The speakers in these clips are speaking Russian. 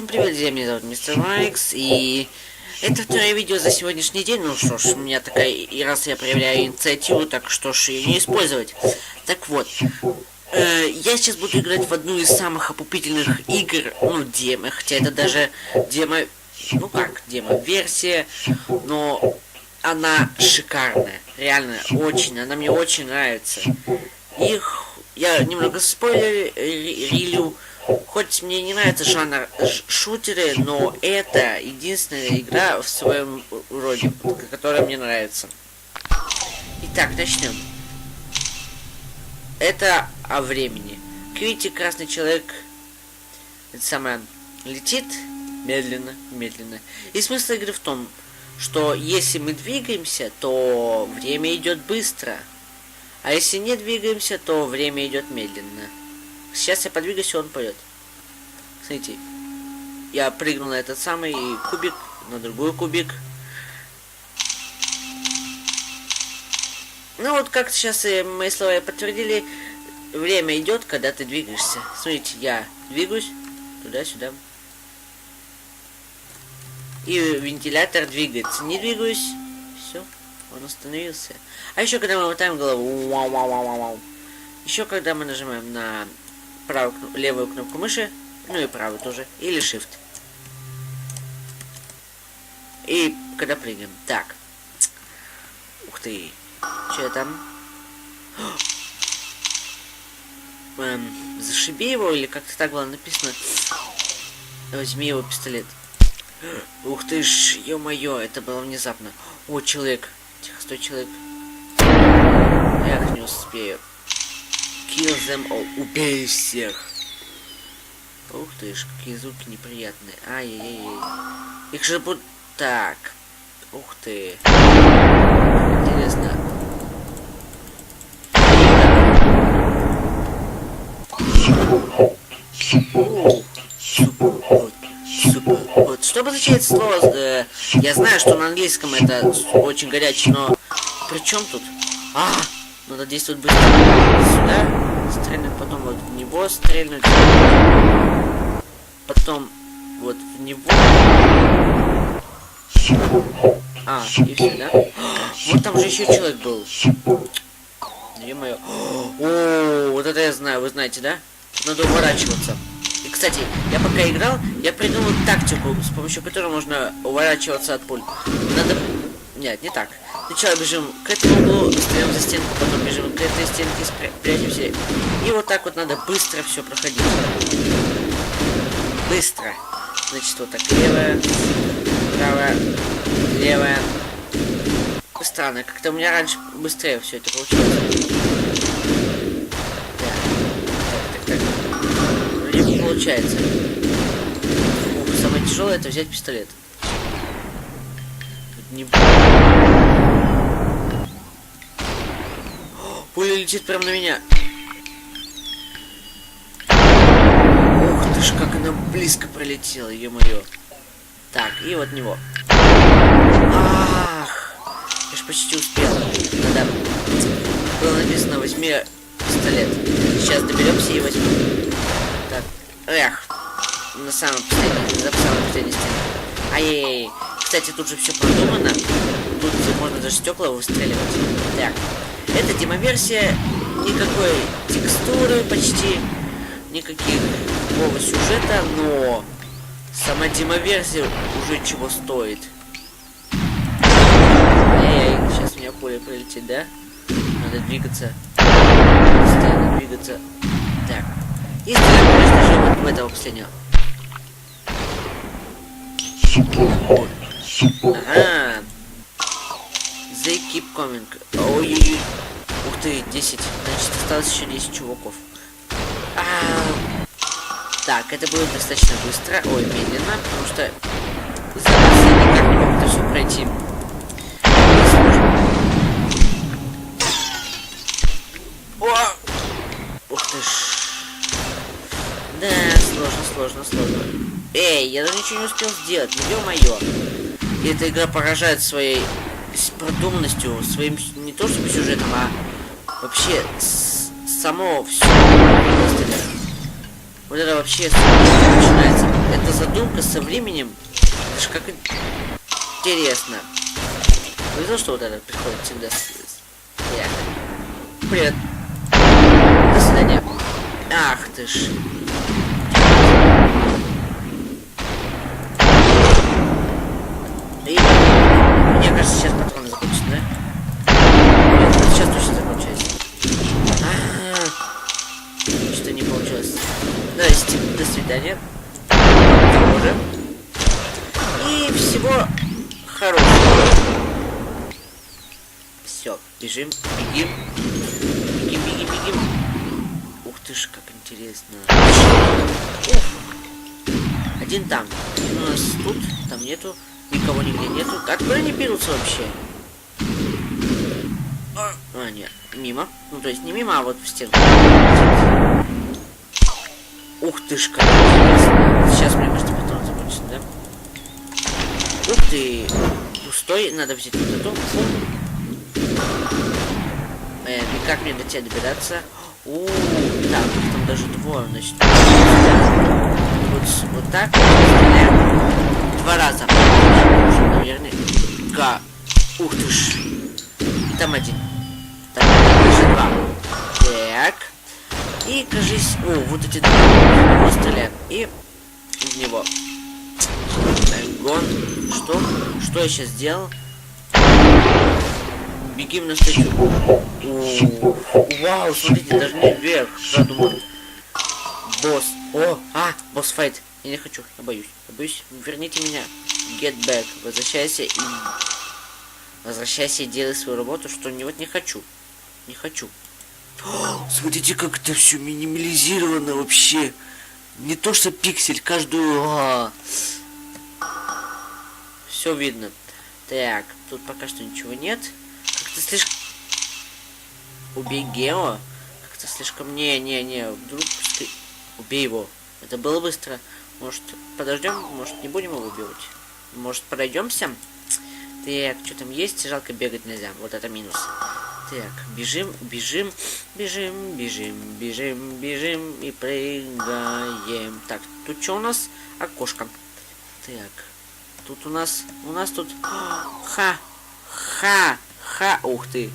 Всем привет, друзья, меня зовут Мистер Майкс, и это второе видео за сегодняшний день, ну что ж, у меня такая, и раз я проявляю инициативу, так что ж ее не использовать. Так вот, э, я сейчас буду играть в одну из самых опупительных игр, ну, демо, хотя это даже демо, ну как, демо-версия, но она шикарная, реально, очень, она мне очень нравится. Их, я немного спойлерю, Хоть мне не нравится жанр шутеры, но это единственная игра в своем роде, которая мне нравится. Итак, начнем. Это о времени. Видите, красный человек, это самое, летит медленно, медленно. И смысл игры в том, что если мы двигаемся, то время идет быстро. А если не двигаемся, то время идет медленно. Сейчас я подвигаюсь, и он поет. Смотрите, я прыгнул на этот самый кубик, на другой кубик. Ну вот как сейчас и мои слова подтвердили, время идет, когда ты двигаешься. Смотрите, я двигаюсь туда-сюда. И вентилятор двигается. Не двигаюсь. Все, он остановился. А еще когда мы мотаем голову. Еще когда мы нажимаем на правую, левую кнопку мыши, ну и правую тоже, или Shift. И когда прыгаем. Так. Ух ты. Что там? Эм, зашиби его, или как-то так было написано. Возьми его пистолет. Ух ты ж, ё-моё, это было внезапно. О, человек. Тихо, стой, человек. Эх, не успею. Kill them all. Убей всех. Ух ты ж, какие звуки неприятные. Ай-яй-яй. Их же будут... Так. Ух ты. Интересно. Что обозначает слово... Э, я знаю, что на английском это очень горячий, но... При чем тут? А! Надо действовать быстро. Сюда стрельнуть, потом вот в него стрельнуть. Потом вот в него. А, и все, да? Вот там же еще человек был. Е-мое. О, вот это я знаю, вы знаете, да? Надо уворачиваться. И, кстати, я пока играл, я придумал тактику, с помощью которой можно уворачиваться от пуль. Надо... Нет, не так. Сначала бежим к этому углу, стоим за стенку, потом бежим к этой стенке, прячемся. И вот так вот надо быстро все проходить. Быстро. Значит, вот так левая, правая, левая. Странно, как-то у меня раньше быстрее все это получилось. Так, так, так. Вроде не получается. Самое тяжелое это взять пистолет. Тут не Пуля летит прямо на меня. Ух ты ж, как она близко пролетела, ё-моё. Так, и вот него. Ах! Я ж почти успел. Надо... Было написано, возьми пистолет. Сейчас доберемся и возьмем. Так. Эх. На самом последнем, за самой последней стене. Ай-яй-яй. Кстати, тут же все продумано. Тут можно даже стекла выстреливать. Так. Это демоверсия, никакой текстуры почти, никаких никакого сюжета, но сама демоверсия уже чего стоит. Эй, сейчас у меня поле прилетит, да? Надо двигаться. Постоянно двигаться. Так. И конечно же, вот в этого последнего. Ага. They keep coming. Ой-ой-ой. Ты, 10. Значит, осталось еще 10 чуваков. А -а -а. Так, это будет достаточно быстро. Ой, медленно, потому что никак не все пройти. О! Ух ты ж. Да, сложно, сложно, сложно. Эй, я даже ничего не успел сделать, ну ё-моё. Эта игра поражает своей продуманностью, своим не то чтобы сюжетом, а вообще само все. Вот это вообще начинается. Это задумка со временем. Это ж как интересно. Повезло, что вот это приходит всегда с... Привет. До свидания. Ах ты ж. И мне кажется, сейчас патроны закончатся, да? Нет, сейчас точно закончились. А, Что не получилось. Здрасте, до свидания. Тоже. И всего хорошего. Все, бежим, бегим. Бегим, бегим, бегим. Ух ты ж, как интересно. Один там. У нас тут, там нету. Никого нигде нету. Откуда они берутся вообще? А, нет, мимо. Ну, то есть не мимо, а вот в стенку. Ух ты ж. Сейчас, мне кажется, потом закончится, да? Ух ты! Пустой, надо взять вот эту. Э, и как мне до тебя добираться? Так, их там даже двое, значит. Вот, вот так. Два раза. Наверное. Га. Ух ты ж. И там один. Кажись... О, вот эти два. Мы стреляем. И в него. Гон. Что? Что я сейчас сделал? Бегим на статью. Вау, смотрите, даже не вверх. Я думаю. Босс. О, а, босс файт. Я не хочу, я боюсь. Я боюсь. Верните меня. Get back. Возвращайся и... Возвращайся и делай свою работу, что не вот не хочу. Не хочу. Смотрите, как это все минимализировано вообще. Не то что пиксель, каждую... Все видно. Так, тут пока что ничего нет. Как-то слишком... Убей Гео. Как-то слишком... Не-не-не, вдруг... ты- Убей его. Это было быстро. Может, подождем? Может, не будем его убивать? Может, пройдемся? Так, что там есть? Жалко бегать нельзя. Вот это минус. Так, бежим, бежим, бежим, бежим, бежим, бежим и прыгаем. Так, тут что у нас? Окошко. Так, тут у нас, у нас тут... Ха, ха, ха, ух ты.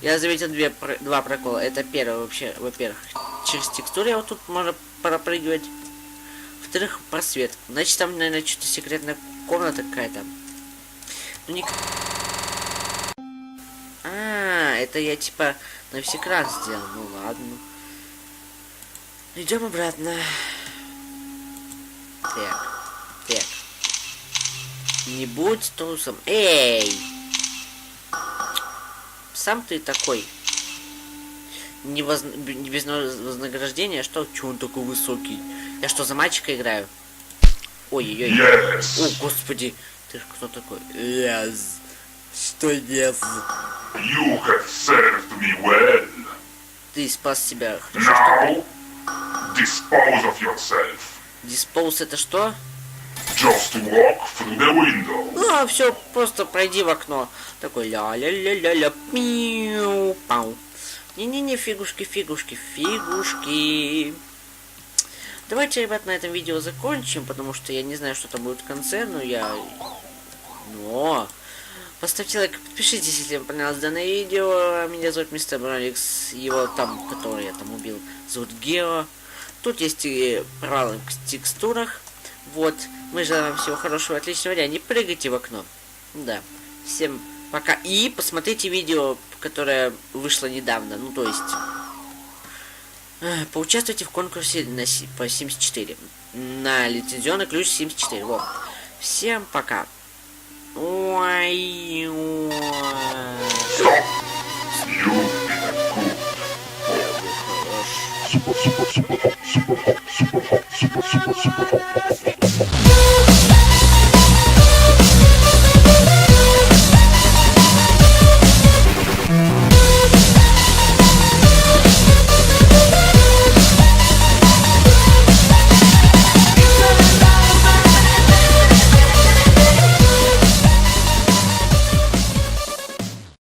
Я заметил две, два прокола. Это первое вообще, во-первых, через текстуру я вот тут можно пропрыгивать. Во-вторых, просвет. Значит, там, наверное, что-то секретная комната какая-то. Ну, не... Это я типа на весь экран сделал. Ну ладно. Идем обратно. Так. Так. Не будь трусом. Эй! Сам ты такой. Не, воз... не без вознаграждения, что? Чего он такой высокий? Я что, за мальчика играю? Ой-ой-ой. О, Yes, господи. Ты ж кто такой? Yes. Что yes? you have served me well. Ты спас себя. Хорошо. Now, dispose of yourself. Диспоуз это что? Just walk through the window. Ну, все, просто пройди в окно. Такой ля-ля-ля-ля-ля, пиу, пау. Не-не-не, фигушки, фигушки, фигушки. Давайте, ребят, на этом видео закончим, потому что я не знаю, что там будет в конце, но я... Но... Поставьте лайк, подпишитесь, если вам понравилось данное видео. Меня зовут Мистер Броникс, его там, который я там убил, зовут Гео. Тут есть и провалы в текстурах. Вот, мы желаем вам всего хорошего, отличного дня. Не прыгайте в окно. Да. Всем пока. И посмотрите видео, которое вышло недавно. Ну, то есть... э, Поучаствуйте в конкурсе на, по Sims 4. На лицензионный ключ Sims 4. Вот. Всем пока. Why you super super super hot super hot super super super super hot.